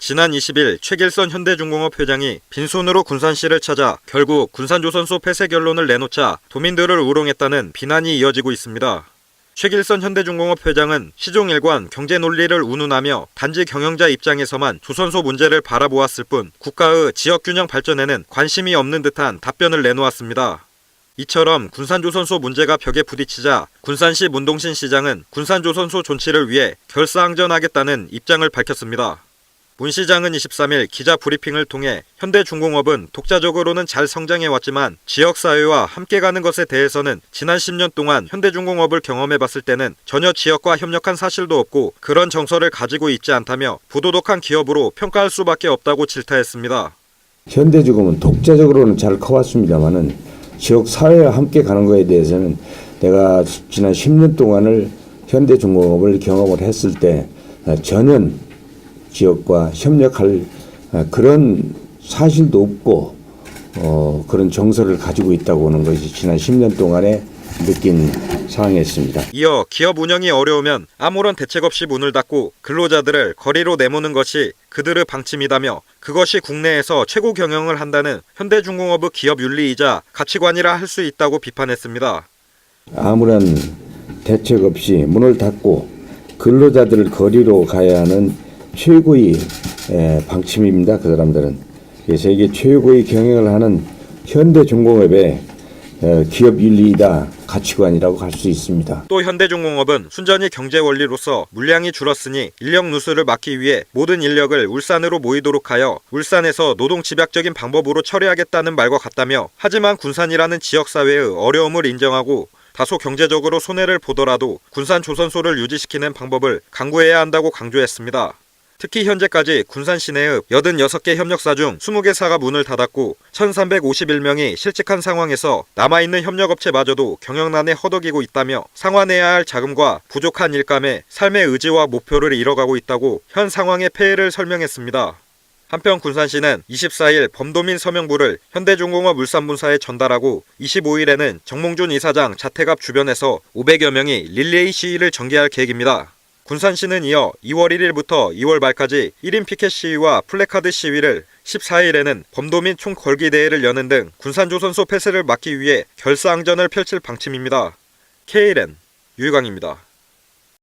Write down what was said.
지난 20일 최길선 현대중공업 회장이 빈손으로 군산시를 찾아 결국 군산조선소 폐쇄 결론을 내놓자 도민들을 우롱했다는 비난이 이어지고 있습니다. 최길선 현대중공업 회장은 시종일관 경제 논리를 운운하며 단지 경영자 입장에서만 조선소 문제를 바라보았을 뿐 국가의 지역균형 발전에는 관심이 없는 듯한 답변을 내놓았습니다. 이처럼 군산조선소 문제가 벽에 부딪히자 군산시 문동신 시장은 군산조선소 존치를 위해 결사항전하겠다는 입장을 밝혔습니다. 문 시장은 23일 기자 브리핑을 통해 현대중공업은 독자적으로는 잘 성장해왔지만 지역사회와 함께 가는 것에 대해서는 지난 10년 동안 현대중공업을 경험해봤을 때는 전혀 지역과 협력한 사실도 없고 그런 정서를 가지고 있지 않다며 부도덕한 기업으로 평가할 수밖에 없다고 질타했습니다. 현대중공업은 독자적으로는 잘 커왔습니다만은 지역 사회와 함께 가는 것에 대해서는 내가 지난 10년 동안을 현대중공업을 경험을 했을 때 어, 전혀 지역과 협력할 어, 그런 사실도 없고 어, 그런 정서를 가지고 있다고 하는 것이 지난 10년 동안에 느낀 상황이었습니다. 이어 기업 운영이 어려우면 아무런 대책 없이 문을 닫고 근로자들을 거리로 내모는 것이 그들의 방침이다며 그것이 국내에서 최고 경영을 한다는 현대중공업의 기업 윤리이자 가치관이라 할 수 있다고 비판했습니다. 아무런 대책 없이 문을 닫고 근로자들을 거리로 가야 하는 최고의 에, 방침입니다. 그 사람들은. 그래서 이게 최고의 경영을 하는 현대 중공업의 에, 기업 윤리이다 가치관이라고 할 수 있습니다. 또 현대중공업은 순전히 경제 원리로서 물량이 줄었으니 인력 누수를 막기 위해 모든 인력을 울산으로 모이도록 하여 울산에서 노동 집약적인 방법으로 처리하겠다는 말과 같다며 하지만 군산이라는 지역사회의 어려움을 인정하고 다소 경제적으로 손해를 보더라도 군산 조선소를 유지시키는 방법을 강구해야 한다고 강조했습니다. 특히 현재까지 군산 시내의 86개 협력사 중 20개사가 문을 닫았고 1351명이 실직한 상황에서 남아있는 협력업체마저도 경영난에 허덕이고 있다며 상환해야 할 자금과 부족한 일감에 삶의 의지와 목표를 잃어가고 있다고 현 상황의 폐해를 설명했습니다. 한편 군산시는 24일 범도민 서명부를 현대중공업 울산분사에 전달하고 25일에는 정몽준 이사장 자택 앞 주변에서 500여 명이 릴레이 시위를 전개할 계획입니다. 군산시는 이어 2월 1일부터 2월 말까지 1인 피켓 시위와 플래카드 시위를 14일에는 범도민 총걸기 대회를 여는 등 군산조선소 폐쇄를 막기 위해 결사항전을 펼칠 방침입니다. KLN 유희광입니다.